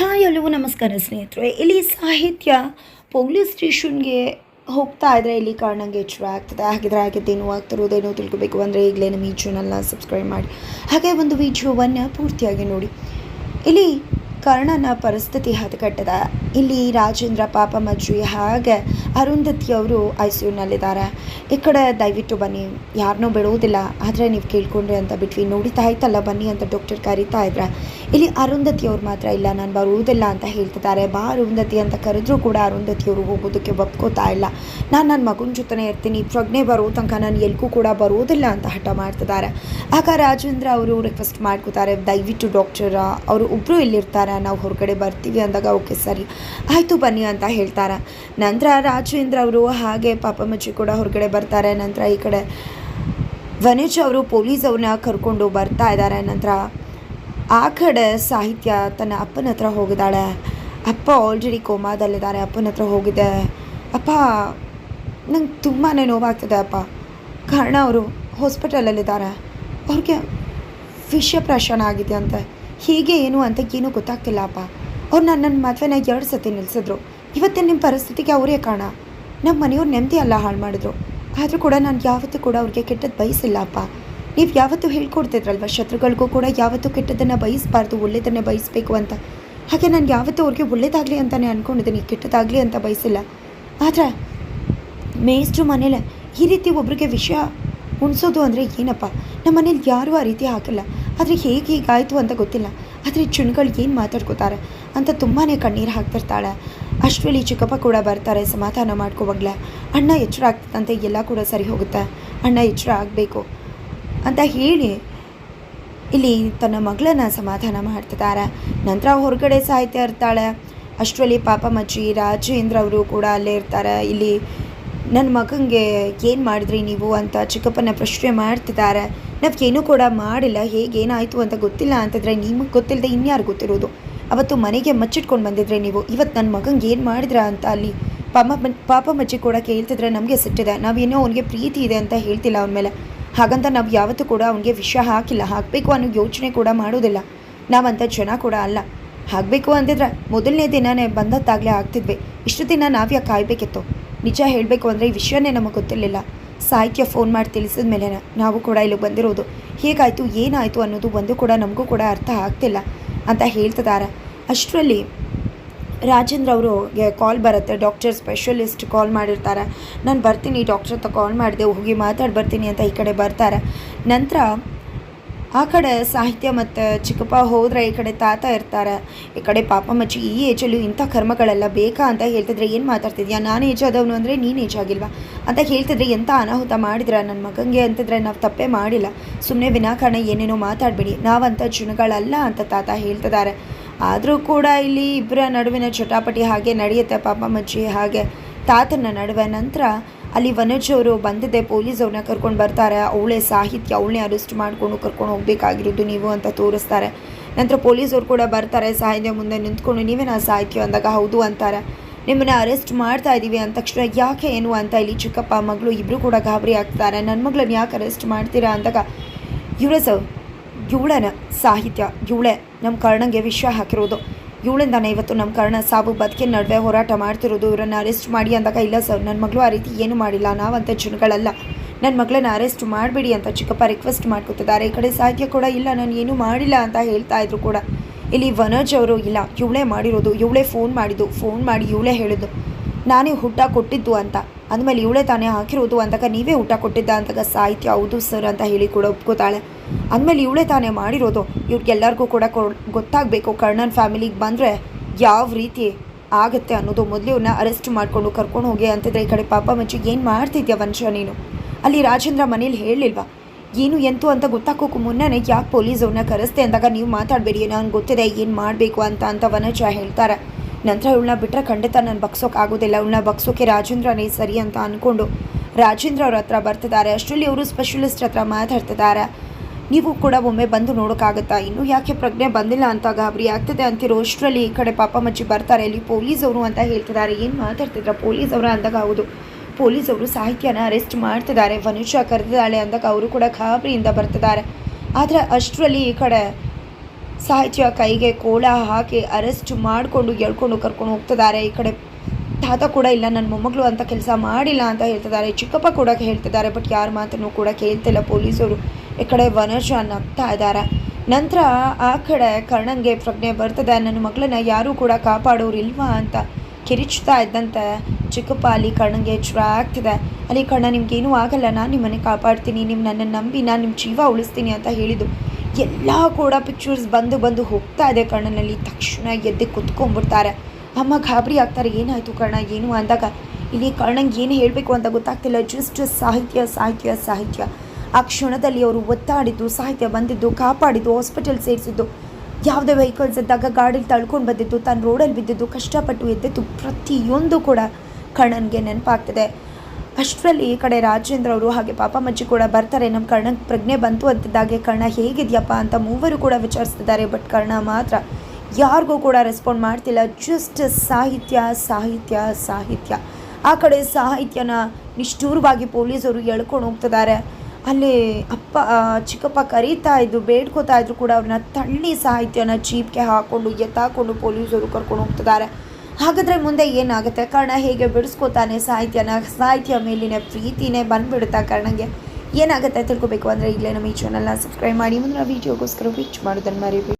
Hi ಎಲ್ಲವೂ ನಮಸ್ಕಾರ ಸ್ನೇಹಿತರೆ, ಇಲ್ಲಿ ಸಾಹಿತ್ಯ ಪೊಲೀಸ್ ಸ್ಟೇಷನ್ಗೆ ಹೋಗ್ತಾ ಇದ್ರೆ ಇಲ್ಲಿ ಕಾರಣಂಗೆ ಎಚ್ಚರ ಆಗ್ತದೆ. ಹಾಗಿದ್ರೆ ಆಗಿದ್ದೇನು ಆಗ್ತಿರೋದೇನೋ ತಿಳ್ಕೊಬೇಕು ಅಂದರೆ ಈಗಲೇ ನಮ್ಮ ಈ ಚಾನಲ್ನ ಸಬ್ಸ್ಕ್ರೈಬ್ ಮಾಡಿ. ಹಾಗೆ ಒಂದು ವಿಡಿಯೋವನ್ನು ಪೂರ್ತಿಯಾಗಿ ನೋಡಿ. ಇಲ್ಲಿ ಕರ್ಣನ ಪರಿಸ್ಥಿತಿ ಹದಗೆಟ್ಟದ. ಇಲ್ಲಿ ರಾಜೇಂದ್ರ ಪಾಪ ಮಜ್ಜಿ ಹಾಗೆ ಅರುಂಧತಿ ಅವರು ಐ ಸಿ ಯುನಲ್ಲಿದ್ದಾರೆ ಈ ಕಡೆ ದಯವಿಟ್ಟು ಬನ್ನಿ. ಯಾರನ್ನೂ ಬಿಡುವುದಿಲ್ಲ. ಆದರೆ ನೀವು ಕೇಳ್ಕೊಂಡ್ರಿ ಅಂತ ಬಿಟ್ವಿ. ನೋಡಿತಾ ಆಯ್ತಲ್ಲ ಬನ್ನಿ ಅಂತ ಡಾಕ್ಟರ್ ಕರೀತಾ ಇದ್ರೆ. ಇಲ್ಲಿ ಅರುಂಧತಿ ಅವ್ರು ಮಾತ್ರ ಇಲ್ಲ. ನಾನು ಬರುವುದಿಲ್ಲ ಅಂತ ಹೇಳ್ತಿದ್ದಾರೆ. ಬಾ ಅರುಂಧತಿ ಅಂತ ಕರೆದ್ರೂ ಕೂಡ ಅರುಂಧತಿ ಅವರು ಹೋಗೋದಕ್ಕೆ ಒಪ್ಕೋತಾ ಇಲ್ಲ. ನಾನು ನನ್ನ ಮಗನ ಜೊತೆನೇ ಇರ್ತೀನಿ. ಪ್ರಜ್ಞೆ ಬರೋ ತನಕ ನಾನು ಎಲ್ಗೂ ಕೂಡ ಬರುವುದಿಲ್ಲ ಅಂತ ಹಠ ಮಾಡ್ತಿದ್ದಾರೆ. ಆಗ ರಾಜೇಂದ್ರ ಅವರು ರಿಕ್ವೆಸ್ಟ್ ಮಾಡ್ಕೋತಾರೆ. ದಯವಿಟ್ಟು ಡಾಕ್ಟರ್ ಅವರು ಒಬ್ಬರು ಇಲ್ಲಿರ್ತಾರೆ. ನಾವು ಹೊರಗಡೆ ಬರ್ತೀವಿ ಅಂದಾಗ ಓಕೆ ಸರಿ, ಆಯಿತು ಬನ್ನಿ ಅಂತ ಹೇಳ್ತಾರೆ. ನಂತರ ರಾಜೇಂದ್ರ ಅವರು ಹಾಗೆ ಪಾಪ ಮಚ್ಚಿ ಕೂಡ ಹೊರಗಡೆ ಬರ್ತಾರೆ. ನಂತರ ಈ ಕಡೆ ವನೇಶ್ ಅವರು, ಪೊಲೀಸ್ ಅವ್ರನ್ನ ಕರ್ಕೊಂಡು ಬರ್ತಾ ಇದ್ದಾರೆ. ನಂತರ ಆ ಕಡೆ ಸಾಹಿತ್ಯ ತನ್ನ ಅಪ್ಪನ ಹತ್ರ ಹೋಗಿದ್ದಾಳೆ. ಅಪ್ಪ ಆಲ್ರೆಡಿ ಕೋಮಾದಲ್ಲಿದ್ದಾರೆ, ಅಪ್ಪನ ಹತ್ರ ಹೋಗಿದೆ. ಅಪ್ಪ, ನಂಗೆ ತುಂಬಾ ನೋವಾಗ್ತದೆ ಅಪ್ಪ. ಕಾರಣ ಅವರು ಹಾಸ್ಪಿಟಲಲ್ಲಿದ್ದಾರೆ ಅವ್ರಿಗೆ ವಿಷಪ್ರಾಶನ ಆಗಿದೆ ಅಂತ ಹೀಗೆ ಏನು ಅಂತ ಏನೂ ಗೊತ್ತಾಗ್ತಿಲ್ಲಪ್ಪ. ಅವ್ರು ನನ್ನ ನನ್ನ ಮದುವೆನ ಎರಡು ಸತಿ ನಿಲ್ಲಿಸಿದ್ರು ಇವತ್ತಿನ ನಿಮ್ಮ ಪರಿಸ್ಥಿತಿಗೆ ಅವರೇ ಕಾರಣ. ನಮ್ಮ ಮನೆಯವ್ರು ನೆಮ್ಮದಿ ಅಲ್ಲ ಹಾಳು ಮಾಡಿದ್ರು. ಆದರೂ ಕೂಡ ನಾನು ಯಾವತ್ತೂ ಕೂಡ ಅವ್ರಿಗೆ ಕೆಟ್ಟದ್ದು ಬಯಸಿಲ್ಲಪ್ಪ. ನೀವು ಯಾವತ್ತೂ ಹೇಳ್ಕೊಡ್ತಿದ್ರಲ್ವ, ಶತ್ರುಗಳಿಗೂ ಕೂಡ ಯಾವತ್ತೂ ಕೆಟ್ಟದ್ದನ್ನು ಬಯಸಬಾರ್ದು ಒಳ್ಳೆಯದನ್ನೇ ಬಯಸಬೇಕು ಅಂತ. ಹಾಗೆ ನಾನು ಯಾವತ್ತೂ ಅವ್ರಿಗೆ ಒಳ್ಳೇದಾಗಲಿ ಅಂತಲೇ ಅಂದ್ಕೊಂಡಿದ್ದೀನಿ ಕೆಟ್ಟದಾಗಲಿ ಅಂತ ಬಯಸಿಲ್ಲ. ಆದರೆ ಮೇಸ್ಟ್ರು ಮನೇಲೆ ಈ ರೀತಿ ಒಬ್ರಿಗೆ ವಿಷಯ ಉಣಿಸೋದು ಅಂದರೆ ಏನಪ್ಪ? ನಮ್ಮ ಮನೇಲಿ ಯಾರೂ ಆ ರೀತಿ ಹಾಕಿಲ್ಲ. ಆದರೆ ಹೇಗೆ ಹೀಗಾಯಿತು ಅಂತ ಗೊತ್ತಿಲ್ಲ. ಆದರೆ ಚುಣ್ಗಳು ಏನು ಮಾತಾಡ್ಕೋತಾರೆ? ಅಂತ ತುಂಬಾ ಕಣ್ಣೀರು ಹಾಕ್ತಿರ್ತಾಳೆ. ಅಷ್ಟರಲ್ಲಿ ಚಿಕ್ಕಪ್ಪ ಕೂಡ ಬರ್ತಾರೆ ಸಮಾಧಾನ ಮಾಡ್ಕೋವಾಗಲೇ. ಅಣ್ಣ ಎಚ್ಚರ ಆಗ್ತದಂತೆ ಎಲ್ಲ ಕೂಡ ಸರಿ ಹೋಗುತ್ತೆ. ಅಣ್ಣ ಎಚ್ಚರ ಆಗಬೇಕು ಅಂತ ಹೇಳಿ ಇಲ್ಲಿ ತನ್ನ ಮಗಳನ್ನ ಸಮಾಧಾನ ಮಾಡ್ತಿದ್ದಾರೆ. ನಂತರ ಹೊರಗಡೆ ಸಾಯ್ತಾ ಇರ್ತಾಳೆ. ಅಷ್ಟರಲ್ಲಿ ಪಾಪ ಮಜ್ಜಿ, ರಾಜೇಂದ್ರ ಅವರು ಕೂಡ ಅಲ್ಲೇ ಇರ್ತಾರೆ. ಇಲ್ಲಿ ನನ್ನ ಮಗನಿಗೆ ಏನು ಮಾಡಿದ್ರಿ ನೀವು? ಅಂತ ಚಿಕ್ಕಪ್ಪನ ಪ್ರಶ್ನೆ ಮಾಡ್ತಿದ್ದಾರೆ. ನಾವೇನೂ ಕೂಡ ಮಾಡಿಲ್ಲ, ಹೇಗೇನಾಯಿತು ಅಂತ ಗೊತ್ತಿಲ್ಲ ಅಂತಂದರೆ ನಿಮಗೆ ಗೊತ್ತಿಲ್ಲದೆ ಇನ್ಯಾರು ಗೊತ್ತಿರೋದು? ಅವತ್ತು ಮನೆಗೆ ಮಚ್ಚಿಟ್ಕೊಂಡು ಬಂದಿದ್ರೆ ನೀವು, ಇವತ್ತು ನನ್ನ ಮಗಂಗೆ ಏನು ಮಾಡಿದ್ರ ಅಂತ ಅಲ್ಲಿ ಪಾಪ ಪಾಪ ಮಚ್ಚಿ ಕೂಡ ಕೇಳ್ತಿದ್ರೆ ನಮಗೆ ಸಿಟ್ಟಿದೆ. ನಾವೇನೋ ಅವನಿಗೆ ಪ್ರೀತಿ ಇದೆ ಅಂತ ಹೇಳ್ತಿಲ್ಲ ಅವನ ಮೇಲೆ. ಹಾಗಂತ ನಾವು ಯಾವತ್ತೂ ಕೂಡ ಅವನಿಗೆ ವಿಷ ಹಾಕಿಲ್ಲ. ಹಾಕಬೇಕು ಅನ್ನೋ ಯೋಚನೆ ಕೂಡ ಮಾಡೋದಿಲ್ಲ. ನಾವಂಥ ಜನ ಕೂಡ ಅಲ್ಲ. ಹಾಕಬೇಕು ಅಂತಿದ್ರೆ ಮೊದಲನೇ ದಿನನೇ ಬಂದತ್ತಾಗಲೇ ಆಗ್ತಿದ್ವಿ. ಇಷ್ಟು ದಿನ ನಾವ್ಯಾಕೆ ಕಾಯಬೇಕಿತ್ತು? ನಿಜ ಹೇಳಬೇಕು ಅಂದರೆ ಈ ವಿಷಯನೇ ನಮಗೆ ಗೊತ್ತಿರಲಿಲ್ಲ. ಸಾಹಿತ್ಯ ಫೋನ್ ಮಾಡಿ ತಿಳಿಸಿದ ಮೇಲೆ ನಾವು ಕೂಡ ಇಲ್ಲಿಗೆ ಬಂದಿರೋದು. ಹೇಗಾಯಿತು, ಏನಾಯಿತು ಅನ್ನೋದು ಒಂದು ಕೂಡ ನಮಗೂ ಕೂಡ ಅರ್ಥ ಆಗ್ತಿಲ್ಲ ಅಂತ ಹೇಳ್ತಿದ್ದಾರೆ. ಅಷ್ಟರಲ್ಲಿ ರಾಜೇಂದ್ರ ಅವರು ಕಾಲ್ ಬರುತ್ತೆ. ಡಾಕ್ಟರ್ ಸ್ಪೆಷಲಿಸ್ಟ್ ಕಾಲ್ ಮಾಡಿರ್ತಾರೆ. ನಾನು ಬರ್ತೀನಿ ಡಾಕ್ಟರ್ ಹತ್ರ ಕಾಲ್ ಮಾಡಿದೆ, ಹೋಗಿ ಮಾತಾಡಿ ಬರ್ತೀನಿ ಅಂತ ಈ ಕಡೆ ಬರ್ತಾರೆ. ನಂತರ ಆ ಕಡೆ ಸಾಹಿತ್ಯ ಮತ್ತು ಚಿಕ್ಕಪ್ಪ ಹೋದರೆ ಈ ಕಡೆ ತಾತ ಇರ್ತಾರೆ. ಈ ಕಡೆ ಪಾಪ ಮಚ್ಚಿ ಈ ಏಜಲ್ಲೂ ಇಂಥ ಕರ್ಮಗಳೆಲ್ಲ ಬೇಕಾ ಅಂತ ಹೇಳ್ತಿದ್ರೆ ಏನು ಮಾತಾಡ್ತಿದ್ಯಾ? ನಾನು ಏಜ್ ಆದವನು ಅಂದರೆ ನೀನು ಏಜ್ ಆಗಿಲ್ವಾ? ಅಂತ ಹೇಳ್ತಿದ್ರೆ ಎಂಥ ಅನಾಹುತ ಮಾಡಿದ್ರ? ನನ್ನ ಮಗಂಗೆ ಅಂತಿದ್ರೆ ನಾವು ತಪ್ಪೇ ಮಾಡಿಲ್ಲ. ಸುಮ್ಮನೆ ವಿನಾಕಾರಣ ಏನೇನೋ ಮಾತಾಡಬೇಡಿ. ನಾವಂಥ ಜನಗಳಲ್ಲ ಅಂತ ತಾತ ಹೇಳ್ತಿದ್ದಾರೆ. ಆದರೂ ಕೂಡ ಇಲ್ಲಿ ಇಬ್ಬರ ನಡುವಿನ ಚಟಾಪಟಿ ಹಾಗೆ ನಡೆಯುತ್ತೆ ಪಾಪ ಮಚ್ಚಿ. ಹಾಗೆ ತಾತನ ನಡುವೆ ನಂತರ ಅಲ್ಲಿ ವನಜ್ ಅವರು ಬಂದಿದ್ದೆ, ಪೊಲೀಸ್ ಅವ್ರನ್ನ ಕರ್ಕೊಂಡು ಬರ್ತಾರೆ. ಅವಳೇ ಸಾಹಿತ್ಯ ಅವಳನ್ನೇ ಅರೆಸ್ಟ್ ಮಾಡಿಕೊಂಡು ಕರ್ಕೊಂಡು ಹೋಗಬೇಕಾಗಿರೋದು ನೀವು ಅಂತ ತೋರಿಸ್ತಾರೆ. ನಂತರ ಪೊಲೀಸವ್ರು ಕೂಡ ಬರ್ತಾರೆ, ಸಾಹಿತ್ಯ ಮುಂದೆ ನಿಂತ್ಕೊಂಡು ನೀವೇ ನಾ ಸಾಹಿತ್ಯ ಅಂದಾಗ ಹೌದು ಅಂತಾರೆ. ನಿಮ್ಮನ್ನ ಅರೆಸ್ಟ್ ಮಾಡ್ತಾ ಇದ್ದೀವಿ ಅಂದ ತಕ್ಷಣ ಯಾಕೆ ಏನು ಅಂತ ಇಲ್ಲಿ ಚಿಕ್ಕಪ್ಪ, ಮಗಳು ಇಬ್ಬರು ಕೂಡ ಗಾಬರಿ ಆಗ್ತಾರೆ. ನನ್ನ ಮಗಳನ್ನ ಯಾಕೆ ಅರೆಸ್ಟ್ ಮಾಡ್ತೀರಾ ಅಂದಾಗ, ಇವಳೇ ಸರ್, ಇವಳೇನ ಸಾಹಿತ್ಯ, ಇವಳೆ ನಮ್ಮ ಕರ್ಣಂಗೆ ವಿಷಯ ಹಾಕಿರೋದು. ಇವಳಿಂದಾನೆ ಇವತ್ತು ನಮ್ಮ ಕರ್ಣ ಸಾವು ಬದುಕಿನ ನಡುವೆ ಹೋರಾಟ ಮಾಡ್ತಿರೋದು. ಇವರನ್ನು ಅರೆಸ್ಟ್ ಮಾಡಿ ಅಂದಾಗ, ಇಲ್ಲ ಸರ್ ನನ್ನ ಮಗಳು ಆ ರೀತಿ ಏನು ಮಾಡಿಲ್ಲ. ನಾವಂತ ಜನಗಳಲ್ಲ. ನನ್ನ ಮಗಳನ್ನ ಅರೆಸ್ಟ್ ಮಾಡಬೇಡಿ ಅಂತ ಚಿಕ್ಕಪ್ಪ ರಿಕ್ವೆಸ್ಟ್ ಮಾಡ್ಕೊತಿದ್ದಾರೆ. ಈ ಕಡೆ ಸಾಧ್ಯ ಕೂಡ ಇಲ್ಲ. ನಾನು ಏನೂ ಮಾಡಿಲ್ಲ ಅಂತ ಹೇಳ್ತಾ ಇದ್ರು ಕೂಡ. ಇಲ್ಲಿ ವನಜ್ ಅವರು, ಇಲ್ಲ, ಇವಳೇ ಮಾಡಿರೋದು. ಇವಳೇ ಫೋನ್ ಮಾಡಿದ್ದು. ಫೋನ್ ಮಾಡಿ ಇವಳೇ ಹೇಳಿದ್ದು ನಾನೇ ಊಟ ಕೊಟ್ಟಿದ್ದು ಅಂತ. ಅಂದಮೇಲೆ ಇವಳೇ ತಾನೇ ಹಾಕಿರೋದು ಅಂದಾಗ ನೀವೇ ಊಟ ಕೊಟ್ಟಿದ್ದ ಅಂದಾಗ ಸಾಹಿತ್ಯ ಹೌದು ಸರ್ ಅಂತ ಹೇಳಿ ಕೂಡ ಒಪ್ಕೋತಾಳೆ. ಅಂದಮೇಲೆ ಇವಳೇ ತಾನೇ ಮಾಡಿರೋದು. ಇವ್ರಿಗೆಲ್ಲರಿಗೂ ಕೂಡ ಗೊತ್ತಾಗಬೇಕು ಕರ್ಣನ್ ಫ್ಯಾಮಿಲಿಗೆ ಬಂದರೆ ಯಾವ ರೀತಿ ಆಗುತ್ತೆ ಅನ್ನೋದು. ಮೊದಲು ಇವ್ರನ್ನ ಅರೆಸ್ಟ್ ಮಾಡಿಕೊಂಡು ಕರ್ಕೊಂಡು ಹೋಗಿ ಅಂತಿದ್ರೆ ಈ ಕಡೆ ಪಾಪ ಮಚ್ಚಿ ಏನು ಮಾಡ್ತಿದ್ಯಾ ವಂಶ ನೀನು? ಅಲ್ಲಿ ರಾಜೇಂದ್ರ ಮನೇಲಿ ಹೇಳಿಲ್ವಾ ಏನು ಎಂತು ಅಂತ ಗೊತ್ತಾಕೋಕ್ಕೂ ಮುನ್ನನೇ ಯಾಕೆ ಪೊಲೀಸ್ ಅವ್ರನ್ನ ಕರೆಸ್ತೆ ಅಂದಾಗ ನೀವು ಮಾತಾಡಬೇಡಿ, ನಾನು ಗೊತ್ತಿದೆ ಏನು ಮಾಡಬೇಕು ಅಂತ ಅಂತ ವನಜ ಹೇಳ್ತಾರೆ. ನಂತರ ಇವಳನ್ನ ಬಿಟ್ಟರೆ ಖಂಡಿತ ನಾನು ಬಗ್ಸೋಕೆ ಆಗೋದಿಲ್ಲ. ಇವಳನ್ನ ಬಗ್ಸೋಕೆ ರಾಜೇಂದ್ರನೇ ಸರಿ ಅಂತ ಅಂದ್ಕೊಂಡು ರಾಜೇಂದ್ರ ಅವ್ರ ಹತ್ರ ಬರ್ತಿದ್ದಾರೆ. ಅಷ್ಟರಲ್ಲಿ ಅವರು ಸ್ಪೆಷಲಿಸ್ಟ್ ಹತ್ರ ಮಾತಾಡ್ತಿದ್ದಾರೆ. ನೀವು ಕೂಡ ಒಮ್ಮೆ ಬಂದು ನೋಡೋಕ್ಕಾಗತ್ತಾ? ಇನ್ನು ಯಾಕೆ ಪ್ರಜ್ಞೆ ಬಂದಿಲ್ಲ ಅಂತ ಗಾಬರಿ ಆಗ್ತದೆ ಅಂತಿರೋ ಅಷ್ಟರಲ್ಲಿ ಈ ಕಡೆ ಪಾಪ ಮಚ್ಚಿ ಬರ್ತಾರೆ. ಇಲ್ಲಿ ಪೊಲೀಸ್ ಅವರು ಅಂತ ಹೇಳ್ತಿದ್ದಾರೆ. ಏನು ಮಾತಾಡ್ತಿದ್ರ? ಪೊಲೀಸ್ ಅವರ ಅಂದಾಗ ಹೌದು. ಪೊಲೀಸ್ ಅವರು ಸಾಹಿತ್ಯನ ಅರೆಸ್ಟ್ ಮಾಡ್ತಿದ್ದಾರೆ. ವನುಷ ಕರೆದಿದ್ದಾಳೆ ಅಂದಾಗ ಅವರು ಕೂಡ ಗಾಬರಿಯಿಂದ ಬರ್ತಿದ್ದಾರೆ. ಆದರೆ ಅಷ್ಟರಲ್ಲಿ ಈ ಕಡೆ ಸಾಹಿತ್ಯ ಕೈಗೆ ಕೋಳ ಹಾಕಿ ಅರೆಸ್ಟ್ ಮಾಡಿಕೊಂಡು ಎಳ್ಕೊಂಡು ಕರ್ಕೊಂಡು ಹೋಗ್ತಿದ್ದಾರೆ. ಈ ಕಡೆ ತಾತ ಕೂಡ ಇಲ್ಲ ನನ್ನ ಮೊಮ್ಮಗಳು ಅಂತ ಕೆಲಸ ಮಾಡಿಲ್ಲ ಅಂತ ಹೇಳ್ತಿದ್ದಾರೆ. ಚಿಕ್ಕಪ್ಪ ಕೂಡ ಹೇಳ್ತಿದ್ದಾರೆ, ಬಟ್ ಯಾರ ಮಾತನ್ನು ಕೂಡ ಕೇಳ್ತಿಲ್ಲ ಪೊಲೀಸರು ಈ ಕಡೆ ವನಜ ನಗ್ತಾ ಇದ್ದಾರೆ. ನಂತರ ಆ ಕಡೆ ಕರ್ಣಂಗೆ ಪ್ರಜ್ಞೆ ಬರ್ತದೆ. ನನ್ನ ಮಗಳನ್ನ ಯಾರೂ ಕೂಡ ಕಾಪಾಡೋರು ಇಲ್ವಾ ಅಂತ ಕಿರಿಚ್ತಾ ಇದ್ದಂತೆ ಚಿಕ್ಕಪ್ಪ ಅಲ್ಲಿ ಕರ್ಣಂಗೆ ಎಚ್ಚರ ಆಗ್ತಿದೆ. ಅಲ್ಲಿ ಕರ್ಣ, ನಿಮ್ಗೇನೂ ಆಗಲ್ಲ. ನಾನು ನಿಮ್ಮನ್ನ ಕಾಪಾಡ್ತೀನಿ. ನಿಮ್ಮ ನನ್ನ ನಂಬಿ ನಾನು ನಿಮ್ಮ ಜೀವ ಉಳಿಸ್ತೀನಿ ಅಂತ ಹೇಳಿದ್ದು. ಎಲ್ಲ ಕೂಡ ಪಿಕ್ಚರ್ಸ್ ಬಂದು ಬಂದು ಹೋಗ್ತಾ ಇದೆ ಕರ್ಣನಲ್ಲಿ. ತಕ್ಷಣ ಎದ್ದು ಕುತ್ಕೊಂಡ್ಬಿಡ್ತಾರೆ. ಅಮ್ಮ ಗಾಬರಿ ಆಗ್ತಾರೆ. ಏನಾಯಿತು ಕರ್ಣ? ಏನು? ಅಂದಾಗ, ಇಲ್ಲಿ ಕರ್ಣಂಗೆ ಏನು ಹೇಳಬೇಕು ಅಂತ ಗೊತ್ತಾಗ್ತಿಲ್ಲ. ಜಸ್ಟ್ ಸಾಹಿತ್ಯ ಸಾಹಿತ್ಯ ಸಾಹಿತ್ಯ. ಆ ಕ್ಷಣದಲ್ಲಿ ಅವರು ಒತ್ತಾಡಿದ್ದು ಸಾಹಿತ್ಯ ಬಂದಿದ್ದು, ಕಾಪಾಡಿದ್ದು ಹಾಸ್ಪಿಟಲ್ ಸೇರಿಸಿದ್ದು. ಯಾವುದೇ ವೆಹಿಕಲ್ಸ್ ಇದ್ದಾಗ ಗಾಡೀಲಿ ತಳ್ಕೊಂಡು ಬಂದಿದ್ದು, ತಾನು ರೋಡಲ್ಲಿ ಬಿದ್ದಿದ್ದು, ಕಷ್ಟಪಟ್ಟು ಎದ್ದಿದ್ದು ಪ್ರತಿಯೊಂದು ಕೂಡ ಕರ್ಣನ್ಗೆ ನೆನಪಾಗ್ತದೆ. ಅಷ್ಟರಲ್ಲಿ ಈ ಕಡೆ ರಾಜೇಂದ್ರ ಅವರು ಹಾಗೆ ಪಾಪ ಮಜ್ಜಿ ಕೂಡ ಬರ್ತಾರೆ. ನಮ್ಮ ಕರ್ಣಕ್ಕೆ ಪ್ರಜ್ಞೆ ಬಂತು ಅಂತಿದ್ದಾಗೆ ಕರ್ಣ ಹೇಗಿದೆಯಪ್ಪ ಅಂತ ಮೂವರು ಕೂಡ ವಿಚಾರಿಸ್ತಿದ್ದಾರೆ. ಬಟ್ ಕರ್ಣ ಮಾತ್ರ ಯಾರಿಗೂ ಕೂಡ ರೆಸ್ಪಾಂಡ್ ಮಾಡ್ತಿಲ್ಲ. ಜಸ್ಟ್ ಸಾಹಿತ್ಯ ಸಾಹಿತ್ಯ ಸಾಹಿತ್ಯ. ಆ ಕಡೆ ಸಾಹಿತ್ಯನ ನಿಷ್ಠೂರವಾಗಿ ಪೊಲೀಸರು ಎಳ್ಕೊಂಡು ಹೋಗ್ತಿದ್ದಾರೆ. ಅಲ್ಲಿ ಅಪ್ಪ ಚಿಕ್ಕಪ್ಪ ಕರೀತಾ ಇದ್ದು, ಬೇಡ್ಕೋತಾ ಇದ್ರು ಕೂಡ ಅವ್ರನ್ನ ತಳ್ಳಿ ಸಾಹಿತ್ಯನ ಚೀಪ್ಗೆ ಹಾಕೊಂಡು, ಎತ್ತಾಕೊಂಡು ಪೊಲೀಸರು ಕರ್ಕೊಂಡು ಹೋಗ್ತಿದ್ದಾರೆ. ಹಾಗಾದರೆ ಮುಂದೆ ಏನಾಗುತ್ತೆ? ಕರ್ಣ ಹೇಗೆ ಬಿಡಿಸ್ಕೋತಾನೆ ಸಾಹಿತ್ಯನ? ಸಾಹಿತ್ಯ ಮೇಲಿನ ಪ್ರೀತಿನೇ ಬಂದ್ಬಿಡುತ್ತಾ ಕರ್ಣಗೆ? ಏನಾಗುತ್ತೆ ತಿಳ್ಕೊಬೇಕು ಅಂದರೆ ಇಲ್ಲೇ ನಮ್ಮ ಈ ಚಾನಲ್ನ ಸಬ್ಸ್ಕ್ರೈಬ್ ಮಾಡಿ. ಮುಂದಿನ ವೀಡಿಯೋಗೋಸ್ಕರ ವಿಚ್ ಮಾಡೋದನ್ನು ಮರಿಬೇಡಿ.